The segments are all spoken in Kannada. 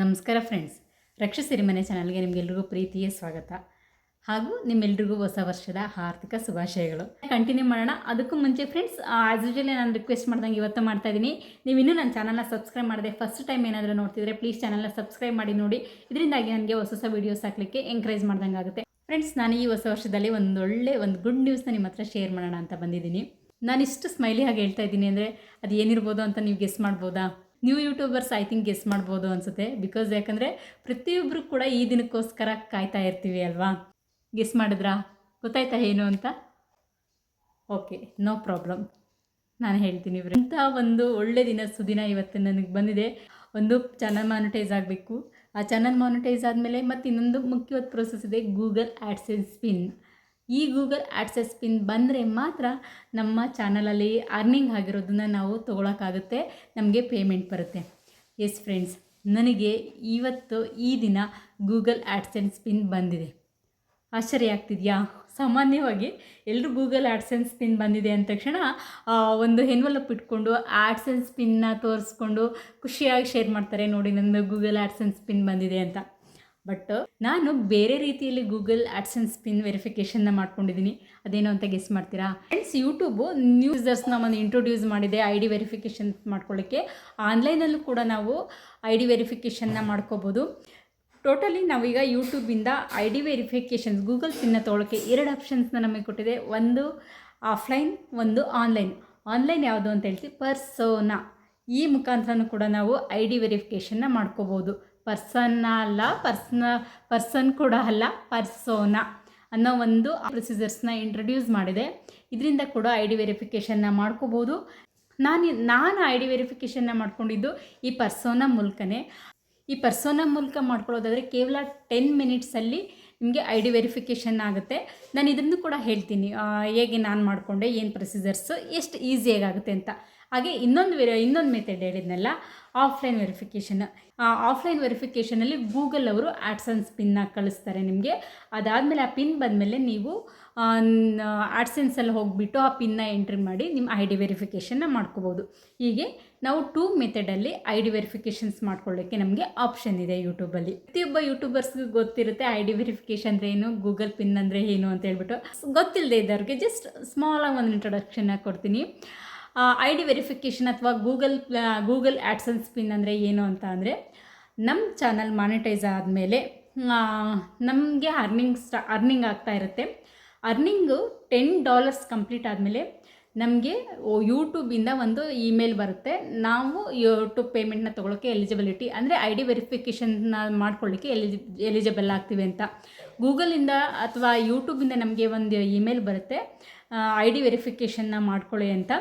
ನಮಸ್ಕಾರ ಫ್ರೆಂಡ್ಸ್. ರಕ್ಷ ಸಿರಿಮನೆ ಚಾನಲ್ಗೆ ನಿಮಗೆಲ್ರಿಗೂ ಪ್ರೀತಿಯ ಸ್ವಾಗತ. ಹಾಗೂ ನಿಮ್ಮೆಲ್ರಿಗೂ ಹೊಸ ವರ್ಷದ ಆರ್ಥಿಕ ಶುಭಾಶಯಗಳು. ಕಂಟಿನ್ಯೂ ಮಾಡೋಣ. ಅದಕ್ಕೂ ಮುಂಚೆ ಫ್ರೆಂಡ್ಸ್ ಆ್ಯಸ್ ಯೂಶಲಿ ನಾನು ರಿಕ್ವೆಸ್ಟ್ ಮಾಡ್ದಂಗೆ ಇವತ್ತು ಮಾಡ್ತಾ ಇದ್ದೀನಿ ನೀವು ಇನ್ನೂ ನನ್ನ ಚಾನಲ್ನ ಸಬ್ಸ್ಕ್ರೈಬ್ ಮಾಡಿದೆ ಫಸ್ಟ್ ಟೈಮ್ ಏನಾದರೂ ನೋಡ್ತಿದ್ರೆ ಪ್ಲೀಸ್ ಚಾನಲ್ನ ಸಬ್ಸ್ಕ್ರೈಬ್ ಮಾಡಿ ನೋಡಿ. ಇದರಿಂದಾಗಿ ನನಗೆ ಹೊಸ ಹೊಸ ವೀಡಿಯೋಸ್ ಹಾಕಲಿಕ್ಕೆ ಎಂಕರೇಜ್ ಮಾಡ್ದಂಗೆ ಆಗುತ್ತೆ. ಫ್ರೆಂಡ್ಸ್ ನಾನು ಈ ಹೊಸ ವರ್ಷದಲ್ಲಿ ಒಂದೊಳ್ಳೆ ಒಂದು ಗುಡ್ ನ್ಯೂಸ್ನ ನಿಮ್ಮ ಹತ್ರ ಶೇರ್ ಮಾಡೋಣ ಅಂತ ಬಂದಿದ್ದೀನಿ. ನಾನು ಇಷ್ಟು ಸ್ಮೈಲಿ ಆಗಿ ಹೇಳ್ತಾ ಇದ್ದೀನಿ ಅಂದರೆ ಅದು ಏನಿರ್ಬೋದು ಅಂತ ನೀವು ಗೆಸ್ ಮಾಡ್ಬೋದಾ? New YouTubers I think guess ಮಾಡ್ಬೋದು ಅನಿಸುತ್ತೆ. ಬಿಕಾಸ್ ಯಾಕಂದರೆ ಪ್ರತಿಯೊಬ್ಬರು ಕೂಡ ಈ ದಿನಕ್ಕೋಸ್ಕರ ಕಾಯ್ತಾ ಇರ್ತೀವಿ ಅಲ್ವಾ? ಗೆಸ್ ಮಾಡಿದ್ರಾ? ಗೊತ್ತಾಯ್ತಾ ಏನು ಅಂತ? ಓಕೆ ನೋ ಪ್ರಾಬ್ಲಮ್ ನಾನು ಹೇಳ್ತೀನಿ ಇವರು ಇಂಥ ಒಂದು ಒಳ್ಳೆ ದಿನ, ಸುದಿನ ಇವತ್ತು ನನಗೆ ಬಂದಿದೆ. ಒಂದು ಚಾನಲ್ ಮಾನಿಟೈಸ್ ಆಗಬೇಕು. ಆ ಚಾನಲ್ ಮಾನಿಟೈಸ್ ಆದಮೇಲೆ ಮತ್ತು ಇನ್ನೊಂದು ಮುಖ್ಯವಾದ ಪ್ರೋಸೆಸ್ ಇದೆ ಗೂಗಲ್ ಆ್ಯಡ್ಸೆನ್ಸ್ ಪಿನ್ ಈ ಗೂಗಲ್ ಆ್ಯಡ್ಸೆಸ್ ಪಿನ್ ಬಂದರೆ ಮಾತ್ರ ನಮ್ಮ ಚಾನಲಲ್ಲಿ ಅರ್ನಿಂಗ್ ಆಗಿರೋದನ್ನ ನಾವು ತೊಗೊಳಕ್ಕಾಗುತ್ತೆ, ನಮಗೆ ಪೇಮೆಂಟ್ ಬರುತ್ತೆ. ಎಸ್ ಫ್ರೆಂಡ್ಸ್, ನನಗೆ ಇವತ್ತು ಈ ದಿನ ಗೂಗಲ್ ಆ್ಯಡ್ಸೆನ್ಸ್ ಪಿನ್ ಬಂದಿದೆ. ಆಶ್ಚರ್ಯ ಆಗ್ತಿದೆಯಾ? ಸಾಮಾನ್ಯವಾಗಿ ಎಲ್ಲರೂ ಗೂಗಲ್ ಆ್ಯಡ್ಸೆನ್ಸ್ ಪಿನ್ ಬಂದಿದೆ ಅಂದ ತಕ್ಷಣ ಒಂದು ಹೆನ್ವಲಪ್ ಇಟ್ಕೊಂಡು ಆ್ಯಡ್ಸೆನ್ಸ್ ಪಿನ್ನ ತೋರಿಸ್ಕೊಂಡು ಖುಷಿಯಾಗಿ ಶೇರ್ ಮಾಡ್ತಾರೆ, ನೋಡಿ ನಂದು ಗೂಗಲ್ ಆ್ಯಡ್ಸೆನ್ಸ್ ಪಿನ್ ಬಂದಿದೆ ಅಂತ. ಬಟ್ ನಾನು ಬೇರೆ ರೀತಿಯಲ್ಲಿ ಗೂಗಲ್ ಆಡ್ಸೆನ್ಸ್ ಪಿನ್ ವೆರಿಫಿಕೇಷನ್ನ ಮಾಡ್ಕೊಂಡಿದ್ದೀನಿ ಅದೇನು ಅಂತ ಗೆಸ್ ಮಾಡ್ತೀರಾ? ಫ್ರೆಂಡ್ಸ್ ಯೂಟ್ಯೂಬು ನ್ಯೂಸರ್ಸ್ನ ಒಂದು ಇಂಟ್ರೊಡ್ಯೂಸ್ ಮಾಡಿದೆ ಐ ಡಿ ವೆರಿಫಿಕೇಷನ್ ಮಾಡ್ಕೊಳ್ಳೋಕ್ಕೆ. ಆನ್ಲೈನಲ್ಲೂ ಕೂಡ ನಾವು ಐ ಡಿ ವೆರಿಫಿಕೇಷನ್ನ ಮಾಡ್ಕೋಬೋದು. ಟೋಟಲಿ ನಾವೀಗ ಯೂಟ್ಯೂಬಿಂದ ಐ ಡಿ ವೆರಿಫಿಕೇಷನ್ಸ್ ಗೂಗಲ್ ಪಿನ್ನ ತೊಗೊಳಕ್ಕೆ ಎರಡು ಆಪ್ಷನ್ಸ್ನ ನಮಗೆ ಕೊಟ್ಟಿದೆ. ಒಂದು ಆಫ್ಲೈನ್ ಒಂದು ಆನ್ಲೈನ್ ಆನ್ಲೈನ್ ಯಾವುದು ಅಂತ ಹೇಳ್ತೀವಿ ಪರ್ಸೋನಾ ಈ ಮುಖಾಂತರನೂ ಕೂಡ ನಾವು ಐ ಡಿ ವೆರಿಫಿಕೇಷನ್ನ ಮಾಡ್ಕೋಬೋದು. ಪರ್ಸನ್ನ ಅಲ್ಲ, ಪರ್ಸನ, ಪರ್ಸನ್ ಕೂಡ ಅಲ್ಲ, ಪರ್ಸೋನಾ ಅನ್ನೋ ಒಂದು ಪ್ರೊಸೀಜರ್ಸ್ನ ಇಂಟ್ರೊಡ್ಯೂಸ್ ಮಾಡಿದೆ. ಇದರಿಂದ ಕೂಡ ಐ ಡಿ ವೆರಿಫಿಕೇಷನ್ನ ಮಾಡ್ಕೋಬೋದು. ನಾನು ನಾನು ಐ ಡಿ ವೆರಿಫಿಕೇಷನ್ನ ಮಾಡ್ಕೊಂಡಿದ್ದು ಈ ಪರ್ಸೋನ ಮೂಲಕನೇ. ಈ ಪರ್ಸೋನ ಮೂಲಕ ಮಾಡ್ಕೊಳ್ಳೋದಾದರೆ ಕೇವಲ ಟೆನ್ ಮಿನಿಟ್ಸಲ್ಲಿ ನಿಮಗೆ ಐ ಡಿ ವೆರಿಫಿಕೇಷನ್ ಆಗುತ್ತೆ. ನಾನು ಇದನ್ನು ಕೂಡ ಹೇಳ್ತೀನಿ. ಹೇಗೆ ನಾನು ಮಾಡಿಕೊಂಡೆ, ಏನು ಪ್ರೊಸೀಜರ್ಸು ಎಷ್ಟು ಈಸಿಯಾಗಿ ಆಗುತ್ತೆ ಅಂತ. ಹಾಗೆ ಇನ್ನೊಂದು ವೆರ ಇನ್ನೊಂದು ಮೆಥಡ್ ಹೇಳಿದ್ನಲ್ಲ ಆಫ್ಲೈನ್ ವೆರಿಫಿಕೇಷನ್ ಆಫ್ಲೈನ್ ವೆರಿಫಿಕೇಷನಲ್ಲಿ ಗೂಗಲ್ ಅವರು ಆ್ಯಡ್ಸನ್ಸ್ ಪಿನ್ನ ಕಳಿಸ್ತಾರೆ ನಿಮಗೆ. ಅದಾದಮೇಲೆ ಆ ಪಿನ್ ಬಂದಮೇಲೆ ನೀವು ಆಡ್ಸೆನ್ಸಲ್ಲಿ ಹೋಗಿಬಿಟ್ಟು ಆ ಪಿನ್ನ ಎಂಟ್ರಿ ಮಾಡಿ ನಿಮ್ಮ ಐ ಡಿ ವೆರಿಫಿಕೇಷನ್ನ ಮಾಡ್ಕೋಬೋದು. ಹೀಗೆ ನಾವು ಟೂ ಮೆಥಡಲ್ಲಿ ಐ ಡಿ ವೆರಿಫಿಕೇಷನ್ಸ್ ಮಾಡ್ಕೊಳ್ಳೋಕ್ಕೆ ನಮಗೆ ಆಪ್ಷನ್ ಇದೆ ಯೂಟ್ಯೂಬಲ್ಲಿ ಪ್ರತಿಯೊಬ್ಬ ಯೂಟ್ಯೂಬರ್ಸ್ಗೂ ಗೊತ್ತಿರುತ್ತೆ ಐ ಡಿ ವೆರಿಫಿಕೇಷನ್ ಅಂದರೆ ಏನು ಗೂಗಲ್ ಪಿನ್ ಅಂದರೆ ಏನು ಅಂತ ಹೇಳ್ಬಿಟ್ಟು. ಗೊತ್ತಿಲ್ಲದೆ ಇದ್ದವ್ರಿಗೆ ಜಸ್ಟ್ ಸ್ಮಾಲಾಗಿ ಒಂದು ಇಂಟ್ರೊಡಕ್ಷನ್ನ ಕೊಡ್ತೀನಿ. ಐ ಡಿ ವೆರಿಫಿಕೇಷನ್ ಅಥವಾ ಗೂಗಲ್ ಗೂಗಲ್ ಆ್ಯಡ್ಸನ್ಸ್ ಪಿನ್ ಅಂದರೆ ಏನು ಅಂತ ಅಂದರೆ ನಮ್ಮ ಚಾನಲ್ ಮಾನಿಟೈಸ್ ಆದಮೇಲೆ ನಮಗೆ ಅರ್ನಿಂಗ್ ಸ್ಟಾ ಅರ್ನಿಂಗ್ ಆಗ್ತಾ ಇರುತ್ತೆ. ಅರ್ನಿಂಗು ಟೆನ್ ಡಾಲರ್ಸ್ ಕಂಪ್ಲೀಟ್ ಆದಮೇಲೆ ನಮಗೆ ಯೂಟ್ಯೂಬಿಂದ ಒಂದು ಇಮೇಲ್ ಬರುತ್ತೆ. ನಾವು ಯೂಟ್ಯೂಬ್ ಪೇಮೆಂಟ್ನ ತೊಗೊಳಕ್ಕೆ ಎಲಿಜಿಬಿಲಿಟಿ ಅಂದರೆ ಐ ಡಿ ವೆರಿಫಿಕೇಷನ್ನ ಮಾಡ್ಕೊಳ್ಳಿಕ್ಕೆ ಎಲಿಜಿ ಎಲಿಜಿಬಲ್ ಆಗ್ತೀವಿ ಅಂತ. ಗೂಗಲಿಂದ ಅಥವಾ ಯೂಟ್ಯೂಬಿಂದ ನಮಗೆ ಒಂದು ಇಮೇಲ್ ಬರುತ್ತೆ. ಐ ಡಿ ವೆರಿಫಿಕೇಷನ್ನ ಮಾಡ್ಕೊಳ್ಳಿ ಅಂತ.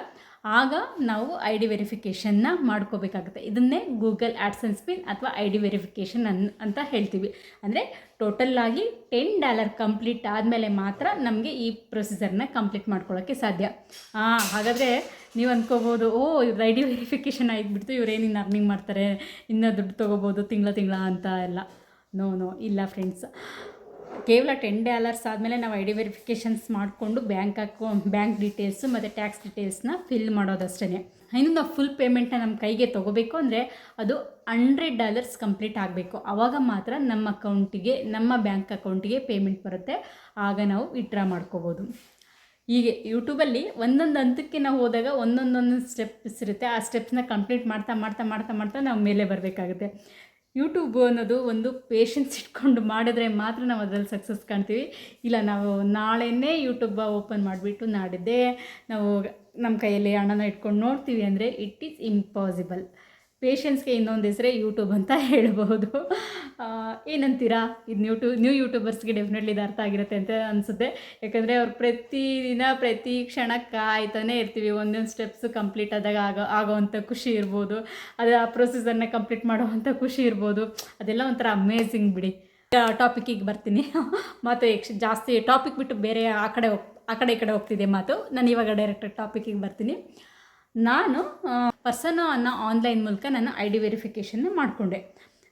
ಆಗ ನಾವು ಐ ಡಿ ವೆರಿಫಿಕೇಷನ್ನ ಮಾಡ್ಕೋಬೇಕಾಗುತ್ತೆ. ಇದನ್ನೇ ಗೂಗಲ್ ಆಡ್ಸೆನ್ಸ್ ಪಿನ್ ಅಥವಾ ಐ ಡಿ ವೆರಿಫಿಕೇಷನ್ ಅನ್ ಅಂತ ಹೇಳ್ತೀವಿ. ಅಂದರೆ ಟೋಟಲ್ಲಾಗಿ ಟೆನ್ ಡಾಲರ್ ಕಂಪ್ಲೀಟ್ ಆದಮೇಲೆ ಮಾತ್ರ ನಮಗೆ ಈ ಪ್ರೊಸೀಜರ್ನ ಕಂಪ್ಲೀಟ್ ಮಾಡ್ಕೊಳ್ಳೋಕ್ಕೆ ಸಾಧ್ಯ. ಹಾಗಾದರೆ ನೀವು ಅಂದ್ಕೋಬೋದು ಓ, ಇವ್ರ ಐ ಡಿ ವೆರಿಫಿಕೇಷನ್ ಆಗಿಬಿಡ್ತು ಇವ್ರು ಇನ್ನು ಅರ್ನಿಂಗ್ ಮಾಡ್ತಾರೆ, ಇನ್ನೂ ದುಡ್ಡು ತೊಗೋಬೋದು ತಿಂಗಳ ತಿಂಗಳ ಅಂತ ಎಲ್ಲ. ನೋ ನೋ ಇಲ್ಲ ಫ್ರೆಂಡ್ಸ್ ಕೇವಲ ಟೆನ್ ಡಾಲರ್ಸ್ ಆದಮೇಲೆ ನಾವು ಐ ಡಿ ವೆರಿಫಿಕೇಷನ್ಸ್ ಮಾಡಿಕೊಂಡು ಬ್ಯಾಂಕ್ ಅಕೌ ಬ್ಯಾಂಕ್ ಡೀಟೇಲ್ಸು ಮತ್ತು ಟ್ಯಾಕ್ಸ್ ಡೀಟೇಲ್ಸ್ನ ಫಿಲ್ ಮಾಡೋದಷ್ಟೇ ಇನ್ನು ನಾವು ಫುಲ್ ಪೇಮೆಂಟ್ನ ನಮ್ಮ ಕೈಗೆ ತೊಗೋಬೇಕು ಅಂದರೆ ಅದು ಹಂಡ್ರೆಡ್ ಡಾಲರ್ಸ್ ಕಂಪ್ಲೀಟ್ ಆಗಬೇಕು. ಆವಾಗ ಮಾತ್ರ ನಮ್ಮ ಅಕೌಂಟಿಗೆ ನಮ್ಮ ಬ್ಯಾಂಕ್ ಅಕೌಂಟಿಗೆ ಪೇಮೆಂಟ್ ಬರುತ್ತೆ. ಆಗ ನಾವು ವಿಡ್ರಾ ಮಾಡ್ಕೋಬೋದು. ಹೀಗೆ ಯೂಟ್ಯೂಬಲ್ಲಿ ಒಂದೊಂದು ಹಂತಕ್ಕೆ ನಾವು ಹೋದಾಗ ಒಂದೊಂದೊಂದು ಸ್ಟೆಪ್ಸ್ ಇರುತ್ತೆ. ಆ ಸ್ಟೆಪ್ಸ್ನ ಕಂಪ್ಲೀಟ್ ಮಾಡ್ತಾ ಮಾಡ್ತಾ ಮಾಡ್ತಾ ಮಾಡ್ತಾ ನಾವು ಮೇಲೆ ಬರಬೇಕಾಗುತ್ತೆ. ಯೂಟ್ಯೂಬ್ ಅನ್ನೋದು ಒಂದು ಪೇಷನ್ಸ್ ಇಟ್ಕೊಂಡು ಮಾಡಿದ್ರೆ ಮಾತ್ರ ನಾವು ಅದರಲ್ಲಿ ಸಕ್ಸಸ್ ಕಾಣ್ತೀವಿ. ಇಲ್ಲ, ನಾವು ನಾಳೆನೇ ಯೂಟ್ಯೂಬ ಓಪನ್ ಮಾಡಿಬಿಟ್ಟು ನಾಡಿದ್ದೇ ನಾವು ನಮ್ಮ ಕೈಯಲ್ಲಿ ಹಣನ ಇಟ್ಕೊಂಡು ನೋಡ್ತೀವಿ ಅಂದರೆ ಇಟ್ ಈಸ್ ಇಂಪಾಸಿಬಲ್ ಪೇಷನ್ಸ್ಗೆ ಇನ್ನೊಂದು ಹೆಸರೇ ಯೂಟ್ಯೂಬ್ ಅಂತ ಹೇಳ್ಬೋದು ಆ, ಏನಂತೀರಾ? ಇದು ನ್ಯೂಟು ನ್ಯೂ ಯೂಟ್ಯೂಬರ್ಸ್ಗೆ ಡೆಫಿನೆಟ್ಲಿ ಇದು ಅರ್ಥ ಆಗಿರುತ್ತೆ ಅಂತ ಅನಿಸುತ್ತೆ. ಯಾಕಂದರೆ ಅವ್ರು ಪ್ರತಿದಿನ ಪ್ರತಿ ಕ್ಷಣ ಕಾಯ್ತಾನೆ ಇರ್ತೀವಿ. ಒಂದೊಂದು ಸ್ಟೆಪ್ಸ್ ಕಂಪ್ಲೀಟ್ ಆದಾಗ ಆಗೋ ಆಗೋವಂಥ ಖುಷಿ ಇರ್ಬೋದು. ಅದು ಆ ಪ್ರೊಸೀಸರ್ನ ಕಂಪ್ಲೀಟ್ ಮಾಡುವಂಥ ಖುಷಿ ಇರ್ಬೋದು. ಅದೆಲ್ಲ ಒಂಥರ ಅಮೇಝಿಂಗ್ ಬಿಡಿ. ಟಾಪಿಕ್ಕಿಗೆ ಬರ್ತೀನಿ. ಮತ್ತು ಎಕ್ಸ್ ಜಾಸ್ತಿ ಟಾಪಿಕ್ ಬಿಟ್ಟು ಬೇರೆ ಆ ಕಡೆ ಆ ಕಡೆ ಈ ಕಡೆ ಹೋಗ್ತಿದೆ ಮಾತು. ನಾನು ಇವಾಗ ಡೈರೆಕ್ಟ್ ಟಾಪಿಕ್ಕಿಗೆ ಬರ್ತೀನಿ. ನಾನು ಪರ್ಸನೋ ಅನ್ನೋ ಆನ್ಲೈನ್ ಮೂಲಕ ನಾನು ಐ ಡಿ ವೆರಿಫಿಕೇಷನ್ನ ಮಾಡಿಕೊಂಡೆ.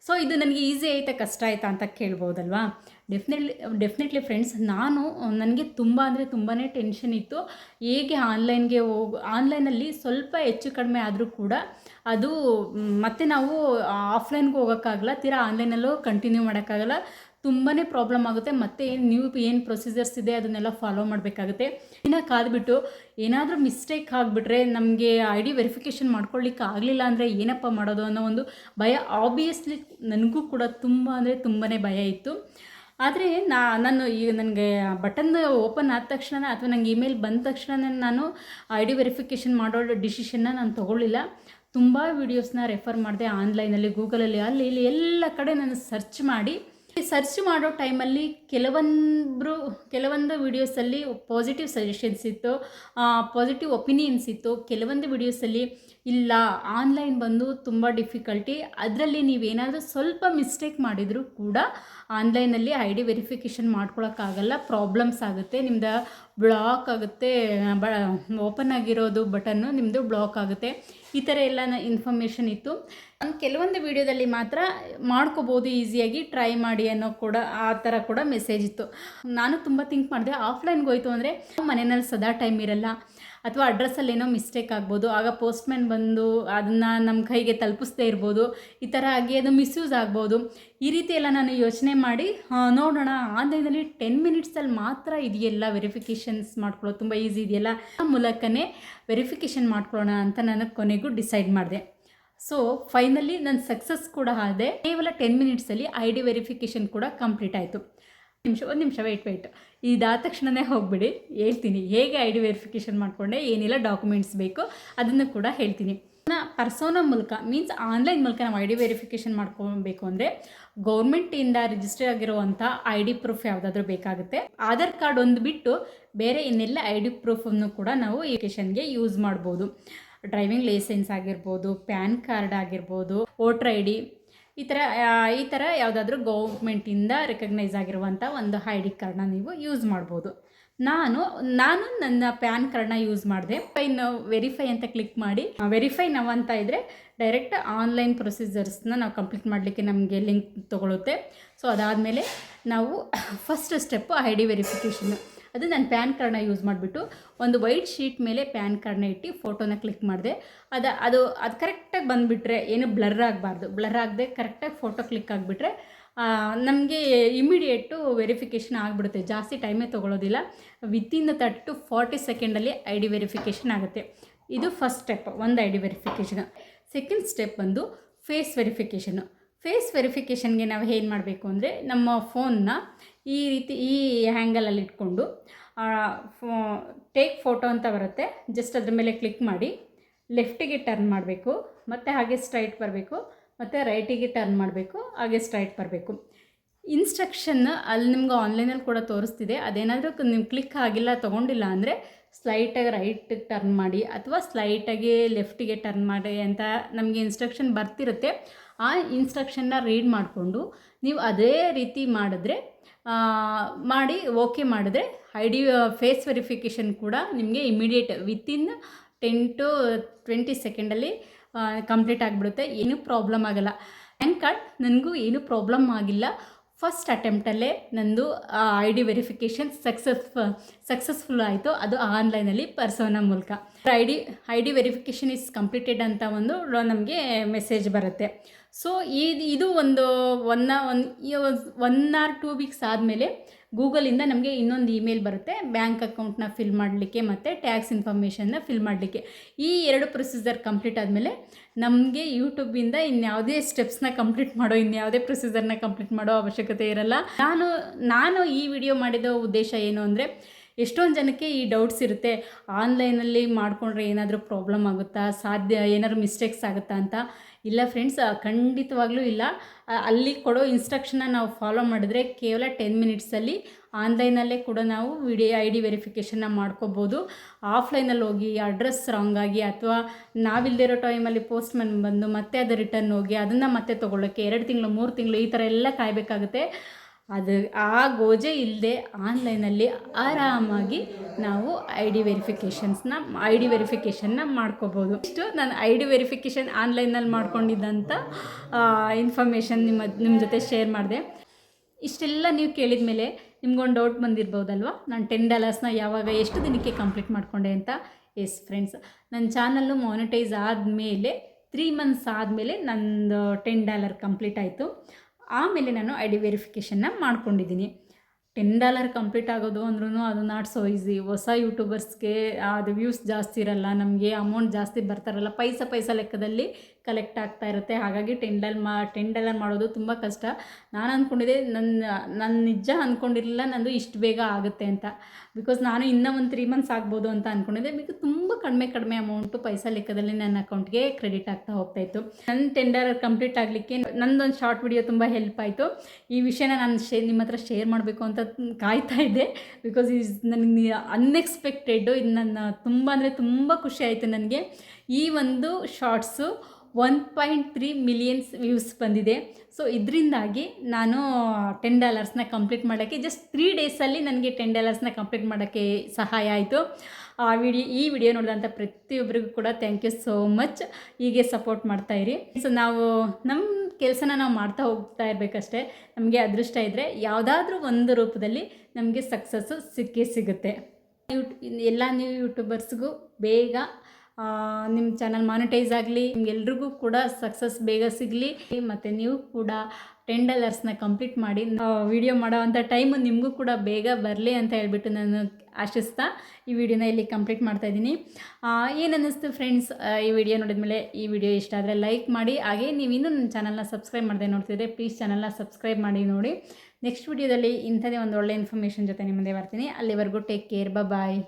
ಸೊ ಇದು ನನಗೆ ಈಸಿ ಆಯಿತಾ ಕಷ್ಟ ಆಯಿತಾ ಅಂತ ಕೇಳ್ಬೋದಲ್ವಾ? ಡೆಫಿನೆಟ್ಲಿ ಡೆಫಿನೆಟ್ಲಿ ಫ್ರೆಂಡ್ಸ್ ನಾನು, ನನಗೆ ತುಂಬ ಅಂದರೆ ತುಂಬಾ ಟೆನ್ಷನ್ ಇತ್ತು. ಹೇಗೆ ಆನ್ಲೈನ್ಗೆ ಹೋಗಿ ಆನ್ಲೈನಲ್ಲಿ ಸ್ವಲ್ಪ ಹೆಚ್ಚು ಕಡಿಮೆ ಆದರೂ ಕೂಡ ಅದು, ಮತ್ತೆ ನಾವು ಆಫ್ಲೈನ್ಗೆ ಹೋಗೋಕ್ಕಾಗಲ್ಲ ತೀರಾ ಆನ್ಲೈನಲ್ಲೂ ಕಂಟಿನ್ಯೂ ಮಾಡೋಕ್ಕಾಗಲ್ಲ. ತುಂಬಾ ಪ್ರಾಬ್ಲಮ್ ಆಗುತ್ತೆ. ಮತ್ತು ನೀವು ಏನು ಪ್ರೊಸೀಜರ್ಸ್ ಇದೆ ಅದನ್ನೆಲ್ಲ ಫಾಲೋ ಮಾಡಬೇಕಾಗುತ್ತೆ. ಇನ್ನು ಕಾದ್ಬಿಟ್ಟು ಏನಾದರೂ ಮಿಸ್ಟೇಕ್ ಆಗಿಬಿಟ್ರೆ ನಮಗೆ ಐ ಡಿ ವೆರಿಫಿಕೇಷನ್ ಮಾಡ್ಕೊಳ್ಳಿಕ್ಕೆ ಆಗಲಿಲ್ಲ ಅಂದರೆ ಏನಪ್ಪ ಮಾಡೋದು ಅನ್ನೋ ಒಂದು ಭಯ ಆಬ್ವಿಯಸ್ಲಿ ನನಗೂ ಕೂಡ ತುಂಬ ಅಂದರೆ ತುಂಬಾ ಭಯ ಇತ್ತು. ಆದರೆ ನಾ ನಾನು ಈಗ ನನಗೆ ಬಟನ್ ಓಪನ್ ಆದ ತಕ್ಷಣ ಅಥವಾ ನನಗೆ ಇಮೇಲ್ ಬಂದ ತಕ್ಷಣ ನಾನು ಐ ಡಿ ವೆರಿಫಿಕೇಷನ್ ಮಾಡೋ ಡಿಸಿಷನ್ನ ನಾನು ತೊಗೊಳ್ಳಿಲ್ಲ. ತುಂಬ ವೀಡಿಯೋಸ್ನ ರೆಫರ್ ಮಾಡಿದೆ ಆನ್ಲೈನಲ್ಲಿ ಗೂಗಲಲ್ಲಿ ಅಲ್ಲಿ ಇಲ್ಲಿ ಎಲ್ಲ ಕಡೆ ನಾನು ಸರ್ಚ್ ಮಾಡಿ ಸರ್ಚ್ ಮಾಡೋ ಟೈಮಲ್ಲಿ ಕೆಲವೊಂದು ಕೆಲವೊಂದು ವೀಡಿಯೋಸಲ್ಲಿ ಪಾಸಿಟಿವ್ ಸಜೆಷನ್ಸ್ ಇತ್ತು ಪಾಸಿಟಿವ್ ಒಪಿನಿಯನ್ಸ್ ಇತ್ತು. ಕೆಲವೊಂದು ವೀಡಿಯೋಸಲ್ಲಿ ಇಲ್ಲ ಆನ್ಲೈನ್ ಬಂದು ತುಂಬ ಡಿಫಿಕಲ್ಟಿ ಅದರಲ್ಲಿ ನೀವೇನಾದರೂ ಸ್ವಲ್ಪ ಮಿಸ್ಟೇಕ್ ಮಾಡಿದರೂ ಕೂಡ ಆನ್ಲೈನಲ್ಲಿ ಐ ಡಿ ವೆರಿಫಿಕೇಷನ್ ಮಾಡ್ಕೊಳಕ್ಕಾಗಲ್ಲ, ಪ್ರಾಬ್ಲಮ್ಸ್ ಆಗುತ್ತೆ, ನಿಮ್ದು ಬ್ಲಾಕ್ ಆಗುತ್ತೆ, ಬ, ಓಪನ್ ಆಗಿರೋದು ಬಟನ್ನು ನಿಮ್ಮದು ಬ್ಲಾಕ್ ಆಗುತ್ತೆ. ಈ ಥರ ಎಲ್ಲ ಇನ್ಫಾರ್ಮೇಷನ್ ಇತ್ತು. ನಾನು ಕೆಲವೊಂದು ವೀಡಿಯೋದಲ್ಲಿ ಮಾತ್ರ ಮಾಡ್ಕೋಬೋದು ಈಸಿಯಾಗಿ ಟ್ರೈ ಮಾಡಿ ಅನ್ನೋ ಕೂಡ, ಆ ಥರ ಕೂಡ ಮೆಸೇಜ್ ಇತ್ತು. ನಾನು ತುಂಬ ಥಿಂಕ್ ಮಾಡಿದೆ, ಆಫ್ಲೈನ್ಗೆ ಹೋಯ್ತು ಅಂದರೆ ಮನೆಯಲ್ಲಿ ಸದಾ ಟೈಮ್ ಇರಲ್ಲ. ಅಥವಾ ಅಡ್ರೆಸ್ಸಲ್ಲಿ ಏನೋ ಮಿಸ್ಟೇಕ್ ಆಗ್ಬೋದು, ಆಗ ಪೋಸ್ಟ್ಮ್ಯಾನ್ ಬಂದು ಅದನ್ನು ನಮ್ಮ ಕೈಗೆ ತಲುಪಿಸ್ದೇ ಇರ್ಬೋದು, ಈ ಥರ ಆಗಿ ಅದು ಮಿಸ್ಯೂಸ್ ಆಗ್ಬೋದು. ಈ ರೀತಿ ಎಲ್ಲ ನಾನು ಯೋಚನೆ ಮಾಡಿ ನೋಡೋಣ. ಆನ್ಲೈನಲ್ಲಿ ಟೆನ್ ಮಿನಿಟ್ಸಲ್ಲಿ ಮಾತ್ರ ಇದೆಯಲ್ಲ ವೆರಿಫಿಕೇಷನ್ಸ್ ಮಾಡ್ಕೊಳ್ಳೋದು, ತುಂಬ ಈಸಿ ಇದೆಯಲ್ಲ? ಆ ಮೂಲಕನೇ ವೆರಿಫಿಕೇಷನ್ ಮಾಡ್ಕೊಳ್ಳೋಣ ಅಂತ ನಾನು ಕೊನೆಗೂ ಡಿಸೈಡ್ ಮಾಡಿದೆ. ಸೊ ಫೈನಲಿ ನನ್ನ ಸಕ್ಸಸ್ ಕೂಡ ಆದೆ. ಕೇವಲ ಟೆನ್ ಮಿನಿಟ್ಸಲ್ಲಿ ಐ ಡಿ ವೆರಿಫಿಕೇಷನ್ ಕೂಡ ಕಂಪ್ಲೀಟ್ ಆಯಿತು. ನಿಮಿಷ, ಒಂದು ನಿಮಿಷ ವೆಯ್ಟ್ ವೆಯ್ಟ್ ಇದಾದ ತಕ್ಷಣವೇ ಹೋಗ್ಬಿಡಿ. ಹೇಳ್ತೀನಿ, ಹೇಗೆ ಐ ಡಿ ವೆರಿಫಿಕೇಷನ್ ಮಾಡಿಕೊಂಡೆ, ಏನೆಲ್ಲ ಡಾಕ್ಯುಮೆಂಟ್ಸ್ ಬೇಕು, ಅದನ್ನು ಕೂಡ ಹೇಳ್ತೀನಿ. ಪರ್ಸೋನ ಮೂಲಕ ಮೀನ್ಸ್ ಆನ್ಲೈನ್ ಮೂಲಕ ನಾವು ಐ ಡಿ ವೆರಿಫಿಕೇಷನ್ ಮಾಡ್ಕೊಬೇಕು ಅಂದರೆ ಗೌರ್ಮೆಂಟಿಂದ ರಿಜಿಸ್ಟರ್ ಆಗಿರುವಂಥ ಐ ಡಿ ಪ್ರೂಫ್ ಯಾವುದಾದ್ರೂ ಬೇಕಾಗುತ್ತೆ. ಆಧಾರ್ ಕಾರ್ಡ್ ಒಂದು ಬಿಟ್ಟು ಬೇರೆ ಇನ್ನೆಲ್ಲ ಐ ಡಿ ಪ್ರೂಫನ್ನು ಕೂಡ ನಾವು ಎಜುಕೇಷನ್ಗೆ ಯೂಸ್ ಮಾಡ್ಬೋದು. ಡ್ರೈವಿಂಗ್ ಲೈಸೆನ್ಸ್ ಆಗಿರ್ಬೋದು ಪ್ಯಾನ್ ಕಾರ್ಡ್ ಆಗಿರ್ಬೋದು ವೋಟ್ರ್ ಐ ಡಿ ಈ ಥರ ಈ ಥರ ಯಾವುದಾದ್ರೂ ಗೌರ್ಮೆಂಟಿಂದ ರೆಕಗ್ನೈಸ್ ಆಗಿರುವಂಥ ಒಂದು ಐ ಡಿ ಕಾರ್ಡನ್ನ ನೀವು ಯೂಸ್ ಮಾಡ್ಬೋದು. ನಾನು ನಾನು ನನ್ನ ಪ್ಯಾನ್ ಕಾರ್ಡನ್ನ ಯೂಸ್ ಮಾಡಿದೆ. ಪೈನ್ ವೆರಿಫೈ ಅಂತ ಕ್ಲಿಕ್ ಮಾಡಿ ವೆರಿಫೈ ನಾವು ಅಂತ ಇದ್ದರೆ ಡೈರೆಕ್ಟ್ ಆನ್ಲೈನ್ ಪ್ರೊಸೀಜರ್ಸ್ನ ನಾವು ಕಂಪ್ಲೀಟ್ ಮಾಡಲಿಕ್ಕೆ ನಮಗೆ ಲಿಂಕ್ ತೊಗೊಳುತ್ತೆ. ಸೊ ಅದಾದಮೇಲೆ ನಾವು first step I D verification ಅದು ನಾನು ಪ್ಯಾನ್ ಕಾರ್ಡ್ನ ಯೂಸ್ ಮಾಡಿಬಿಟ್ಟು ಒಂದು ವೈಟ್ ಶೀಟ್ ಮೇಲೆ ಪ್ಯಾನ್ ಕಾರ್ಡ್ನ ಇಟ್ಟು ಫೋಟೋನ ಕ್ಲಿಕ್ ಮಾಡಿದೆ. ಅದು ಅದು ಅದು ಕರೆಕ್ಟಾಗಿ ಬಂದುಬಿಟ್ರೆ ಏನು ಬ್ಲರ್ ಆಗಬಾರ್ದು. ಬ್ಲರ್ ಆಗದೆ ಕರೆಕ್ಟಾಗಿ ಫೋಟೋ ಕ್ಲಿಕ್ ಆಗಿಬಿಟ್ರೆ ನಮಗೆ ಇಮಿಡಿಯೇಟು ವೆರಿಫಿಕೇಷನ್ ಆಗಿಬಿಡುತ್ತೆ. ಜಾಸ್ತಿ ಟೈಮೇ ತೊಗೊಳೋದಿಲ್ಲ. ವಿತಿನ್ ತರ್ಟಿ ಟು ಫಾರ್ಟಿ ಸೆಕೆಂಡಲ್ಲಿ ಐ ಡಿ ವೆರಿಫಿಕೇಷನ್ ಆಗುತ್ತೆ. ಇದು ಫಸ್ಟ್ ಸ್ಟೆಪ್ ಒಂದು I D verification second step ಬಂದು ಫೇಸ್ ವೆರಿಫಿಕೇಷನು ಫೇಸ್ ವೆರಿಫಿಕೇಷನ್ಗೆ ನಾವು ಏನು ಮಾಡಬೇಕು ಅಂದರೆ ನಮ್ಮ ಫೋನ್ನ ಈ ರೀತಿ ಈ ಹ್ಯಾಂಗಲಲ್ಲಿ ಇಟ್ಕೊಂಡು ಟೇಕ್ ಫೋಟೋ ಅಂತ ಬರುತ್ತೆ. ಜಸ್ಟ್ ಅದ್ರ ಮೇಲೆ ಕ್ಲಿಕ್ ಮಾಡಿ. ಲೆಫ್ಟಿಗೆ ಟರ್ನ್ ಮಾಡಬೇಕು. ಮತ್ತು ಹಾಗೆ ಸ್ಟ್ರೈಟ್ ಬರಬೇಕು. ಮತ್ತು ರೈಟಿಗೆ ಟರ್ನ್ ಮಾಡಬೇಕು. ಹಾಗೆ ಸ್ಟ್ರೈಟ್ ಬರಬೇಕು. ಇನ್ಸ್ಟ್ರಕ್ಷನ್ ಅಲ್ಲಿ ನಿಮ್ಗೆ ಆನ್ಲೈನಲ್ಲಿ ಕೂಡ ತೋರಿಸ್ತಿದೆ. ಅದೇನಾದರೂ ನಿಮ್ಗೆ ಕ್ಲಿಕ್ ಆಗಿಲ್ಲ, ತೊಗೊಂಡಿಲ್ಲ ಅಂದರೆ ಸ್ಲೈಟಾಗಿ ರೈಟ್ ಟರ್ನ್ ಮಾಡಿ ಅಥವಾ ಸ್ಲೈಟಾಗಿ ಲೆಫ್ಟಿಗೆ ಟರ್ನ್ ಮಾಡಿ ಅಂತ ನಮಗೆ ಇನ್ಸ್ಟ್ರಕ್ಷನ್ ಬರ್ತಿರುತ್ತೆ. ಆ ಇನ್ಸ್ಟ್ರಕ್ಷನ್ನ ರೀಡ್ ಮಾಡಿಕೊಂಡು, ನೀವು ಅದೇ ರೀತಿ ಮಾಡಿದ್ರೆ ಮಾಡಿ ಓಕೆ ಮಾಡಿದ್ರೆ ಐ ಡಿ ಫೇಸ್ ವೆರಿಫಿಕೇಷನ್ ಕೂಡ ನಿಮಗೆ immediate within ten to twenty ಸೆಕೆಂಡಲ್ಲಿ complete ಆಗಿಬಿಡುತ್ತೆ. ಏನೂ ಪ್ರಾಬ್ಲಮ್ ಆಗಲ್ಲ. ಪ್ಯಾನ್ ಕಾರ್ಡ್ ನನಗೂ ಏನೂ ಪ್ರಾಬ್ಲಮ್ ಆಗಿಲ್ಲ. ಫಸ್ಟ್ ಅಟೆಂಪ್ಟಲ್ಲೇ ನಂದು I D verification success successful ಆಯಿತು. ಅದು ಆನ್ಲೈನಲ್ಲಿ ಪರ್ಸೋನ ಮೂಲಕ. I D I D verification is completed ಅಂತ ಒಂದು ನಮಗೆ ಮೆಸೇಜ್ ಬರುತ್ತೆ. ಸೊ ಇದು ಇದು ಒಂದು one one one or two weeks ಆದಮೇಲೆ ಗೂಗಲಿಂದ ನಮಗೆ ಇನ್ನೊಂದು ಇಮೇಲ್ ಬರುತ್ತೆ. ಬ್ಯಾಂಕ್ ಅಕೌಂಟ್ನ ಫಿಲ್ ಮಾಡಲಿಕ್ಕೆ ಮತ್ತು ಟ್ಯಾಕ್ಸ್ ಇನ್ಫಾರ್ಮೇಷನ್ನ ಫಿಲ್ ಮಾಡಲಿಕ್ಕೆ. ಈ ಎರಡು ಪ್ರೊಸೀಜರ್ ಕಂಪ್ಲೀಟ್ ಆದಮೇಲೆ ನಮಗೆ ಯೂಟ್ಯೂಬಿಂದ ಇನ್ಯಾವುದೇ ಸ್ಟೆಪ್ಸ್ನ ಕಂಪ್ಲೀಟ್ ಮಾಡೋ, ಇನ್ಯಾವುದೇ ಪ್ರೊಸೀಜರ್ನ ಕಂಪ್ಲೀಟ್ ಮಾಡೋ ಅವಶ್ಯಕತೆ ಇರಲ್ಲ. ನಾನು ನಾನು ಈ ವಿಡಿಯೋ ಮಾಡಿದ ಉದ್ದೇಶ ಏನು ಅಂದರೆ, ಎಷ್ಟೊಂದು ಜನಕ್ಕೆ ಈ ಡೌಟ್ಸ್ ಇರುತ್ತೆ. ಆನ್ಲೈನಲ್ಲಿ ಮಾಡಿಕೊಂಡ್ರೆ ಏನಾದರೂ ಪ್ರಾಬ್ಲಮ್ ಆಗುತ್ತಾ? ಸಾಧ್ಯ, ಏನಾದರೂ ಮಿಸ್ಟೇಕ್ಸ್ ಆಗುತ್ತಾ ಅಂತ? ಇಲ್ಲ ಫ್ರೆಂಡ್ಸ್ ಖಂಡಿತವಾಗ್ಲೂ ಇಲ್ಲ. ಅಲ್ಲಿ ಕೊಡೋ ಇನ್ಸ್ಟ್ರಕ್ಷನ್ನ ನಾವು ಫಾಲೋ ಮಾಡಿದ್ರೆ ಕೇವಲ ಟೆನ್ ಮಿನಿಟ್ಸಲ್ಲಿ ಆನ್ಲೈನಲ್ಲೇ ಕೂಡ ನಾವು ವಿಡಿಯೋ ಐ ಡಿ ವೆರಿಫಿಕೇಷನ್ನ ಮಾಡ್ಕೋಬೋದು. ಆಫ್ಲೈನಲ್ಲಿ ಹೋಗಿ ಅಡ್ರೆಸ್ ರಾಂಗ್ ಆಗಿ ಅಥವಾ ನಾವಿಲ್ದಿರೋ ಟೈಮಲ್ಲಿ ಪೋಸ್ಟ್ ಮ್ಯಾನ್ ಬಂದು ಮತ್ತೆ ಅದು ರಿಟರ್ನ್ ಹೋಗಿ ಅದನ್ನು ಮತ್ತೆ ತೊಗೊಳ್ಳೋಕ್ಕೆ ಎರಡು ತಿಂಗಳು, ಮೂರು ತಿಂಗಳು ಈ ಥರ ಎಲ್ಲ ಕಾಯಬೇಕಾಗುತ್ತೆ. ಅದು ಆ ಗೋಜೆ ಇಲ್ಲದೆ ಆನ್ಲೈನಲ್ಲಿ ಆರಾಮಾಗಿ ನಾವು ಐ ಡಿ ವೆರಿಫಿಕೇಷನ್ಸ್ನ ಐ ಡಿ ವೆರಿಫಿಕೇಷನ್ನ ಮಾಡ್ಕೋಬೋದು. ಇಷ್ಟು ನಾನು ಐ ಡಿ ವೆರಿಫಿಕೇಷನ್ ಆನ್ಲೈನಲ್ಲಿ ಮಾಡ್ಕೊಂಡಿದ್ದಂಥ ಇನ್ಫಾರ್ಮೇಷನ್ ನಿಮ್ಮ ನಿಮ್ಮ ಜೊತೆ ಶೇರ್ ಮಾಡಿದೆ. ಇಷ್ಟೆಲ್ಲ ನೀವು ಕೇಳಿದ ಮೇಲೆ ನಿಮ್ಗೊಂದು ಡೌಟ್ ಬಂದಿರ್ಬೋದಲ್ವ? ನಾನು ಟೆನ್ ಡಾಲರ್ಸ್ನ ಯಾವಾಗ ಎಷ್ಟು ದಿನಕ್ಕೆ ಕಂಪ್ಲೀಟ್ ಮಾಡಿಕೊಂಡೆ ಅಂತ? ಎಸ್ ಫ್ರೆಂಡ್ಸ್ ನನ್ನ ಚಾನಲ್ಲು ಮಾನಿಟೈಸ್ ಆದಮೇಲೆ ತ್ರೀ ಮಂತ್ಸ್ ಆದಮೇಲೆ ನಂದು ಟೆನ್ ಡಾಲರ್ ಕಂಪ್ಲೀಟ್ ಆಯಿತು. ಆಮೇಲೆ ನಾನು ಐ ಡಿ ವೆರಿಫಿಕೇಷನ್ನ ಮಾಡ್ಕೊಂಡಿದ್ದೀನಿ. ಟೆನ್ ಡಾಲರ್ ಕಂಪ್ಲೀಟ್ ಆಗೋದು ಅಂದ್ರೂ ಅದು ನಾಟ್ ಸೊ ಈಸಿ ಹೊಸ ಯೂಟ್ಯೂಬರ್ಸ್ಗೆ ಅದು ವ್ಯೂಸ್ ಜಾಸ್ತಿ ಇರಲ್ಲ, ನಮಗೆ ಅಮೌಂಟ್ ಜಾಸ್ತಿ ಬರ್ತಾರಲ್ಲ, ಪೈಸಾ ಪೈಸಾ ಲೆಕ್ಕದಲ್ಲಿ ಕಲೆಕ್ಟ್ ಆಗ್ತಾ ಇರುತ್ತೆ. ಹಾಗಾಗಿ ಟೆನ್ ಡಾಲ್ ಮಾ ಟೆನ್ ಡಾಲರ್ ಮಾಡೋದು ತುಂಬ ಕಷ್ಟ. ನಾನು ಅಂದ್ಕೊಂಡಿದ್ದೆ ನನ್ನ ನನ್ನ ನಿಜ ಅಂದ್ಕೊಂಡಿರಲಿಲ್ಲ ನಂದು ಇಷ್ಟು ಬೇಗ ಆಗುತ್ತೆ ಅಂತ. ಬಿಕಾಸ್ ನಾನು ಇನ್ನೂ ಒಂದು ತ್ರೀ ಮಂತ್ಸ್ ಆಗ್ಬೋದು ಅಂತ ಅಂದ್ಕೊಂಡಿದ್ದೆ ಬಿಕಾಸ್ ತುಂಬ ಕಡಿಮೆ ಕಡಿಮೆ ಅಮೌಂಟು ಪೈಸಾ ಲೆಕ್ಕದಲ್ಲಿ ನನ್ನ ಅಕೌಂಟ್ಗೆ ಕ್ರೆಡಿಟ್ ಆಗ್ತಾ ಹೋಗ್ತಾಯಿತ್ತು ನನ್ನ ಟೆನ್ ಡಾಲರ್ ಕಂಪ್ಲೀಟ್ ಆಗಲಿಕ್ಕೆ, ನಂದೊಂದು ಶಾರ್ಟ್ ವಿಡಿಯೋ ತುಂಬ ಹೆಲ್ಪ್ ಆಯಿತು. ಈ ವಿಷಯನ ನಾನು ಶೇ ನಿಮ್ಮ ಹತ್ರ ಶೇರ್ ಮಾಡಬೇಕು ಅಂತ ಕಾಯ್ತಾ ಇದ್ದೆ. ಬಿಕಾಸ್ ಈಸ್ ನನಗೆ ಅನ್ಎಕ್ಸ್ಪೆಕ್ಟೆಡ್ಡು ಇದು ನನ್ನ ತುಂಬ ಅಂದರೆ ತುಂಬ ಖುಷಿ ಆಯಿತು ನನಗೆ. ಈ ಒಂದು shorts one point three millions views ಬಂದಿದೆ. ಸೊ ಇದರಿಂದಾಗಿ ನಾನು ಟೆನ್ ಡಾಲರ್ಸ್ನ ಕಂಪ್ಲೀಟ್ ಮಾಡೋಕ್ಕೆ ಜಸ್ಟ್ ತ್ರೀ ಡೇಸಲ್ಲಿ ನನಗೆ ಟೆನ್ ಡಾಲರ್ಸ್ನ ಕಂಪ್ಲೀಟ್ ಮಾಡೋಕ್ಕೆ ಸಹಾಯ ಆಯಿತು. ಆ ವಿಡಿಯೋ ಈ ವಿಡಿಯೋ ನೋಡಿದಂಥ ಪ್ರತಿಯೊಬ್ಬರಿಗೂ ಕೂಡ ಥ್ಯಾಂಕ್ ಯು ಸೋ ಮಚ್ ಹೀಗೆ ಸಪೋರ್ಟ್ ಮಾಡ್ತಾಯಿರಿ ಸೊ ನಾವು ನಮ್ಮ ಕೆಲಸನ ನಾವು ಮಾಡ್ತಾ ಹೋಗ್ತಾ ಇರಬೇಕಷ್ಟೇ. ನಮಗೆ ಅದೃಷ್ಟ ಇದ್ದರೆ ಯಾವುದಾದ್ರೂ ಒಂದು ರೂಪದಲ್ಲಿ ನಮಗೆ ಸಕ್ಸಸ್ಸು ಸಿಕ್ಕೇ ಸಿಗುತ್ತೆ. ಎಲ್ಲ ನ್ಯೂ ಯೂಟ್ಯೂಬರ್ಸ್ಗೂ ಬೇಗ ನಿಮ್ಮ ಚಾನಲ್ ಮಾನಿಟೈಸ್ ಆಗಲಿ, ನಿಮ್ಗೆಲ್ರಿಗೂ ಕೂಡ ಸಕ್ಸಸ್ ಬೇಗ ಸಿಗಲಿ. ಮತ್ತು ನೀವು ಕೂಡ ಟೆನ್ ಡಾಲರ್ಸ್ನ ಕಂಪ್ಲೀಟ್ ಮಾಡಿ ವಿಡಿಯೋ ಮಾಡೋವಂಥ ಟೈಮು ನಿಮಗೂ ಕೂಡ ಬೇಗ ಬರಲಿ ಅಂತ ಹೇಳ್ಬಿಟ್ಟು ನಾನು ಆಶಿಸ್ತಾ ಈ ವಿಡಿಯೋನ ಇಲ್ಲಿ ಕಂಪ್ಲೀಟ್ ಮಾಡ್ತಾ ಇದ್ದೀನಿ. ಏನು ಅನ್ನಿಸ್ತು ಫ್ರೆಂಡ್ಸ್ ಈ ವಿಡಿಯೋ ನೋಡಿದ ಮೇಲೆ ಈ ವಿಡಿಯೋ ಇಷ್ಟ ಆದರೆ ಲೈಕ್ ಮಾಡಿ. ಹಾಗೆ ನೀವು ಇನ್ನೂ ನನ್ನ ಚಾನಲ್ನ ಸಬ್ಸ್ಕ್ರೈಬ್ ಮಾಡದೆ ನೋಡ್ತಿದ್ರೆ ಪ್ಲೀಸ್ ಚಾನಲ್ನ ಸಬ್ಸ್ಕ್ರೈಬ್ ಮಾಡಿ ನೋಡಿ. ನೆಕ್ಸ್ಟ್ ವಿಡಿಯೋದಲ್ಲಿ ಇಂಥದೇ ಒಂದು ಒಳ್ಳೆ ಇನ್ಫಾರ್ಮೇಷನ್ ಜೊತೆ ನಿಮ್ಮದೇ ಬರ್ತೀನಿ. ಅಲ್ಲಿವರೆಗೂ ಟೇಕ್ ಕೇರ್ ಬಾಯ್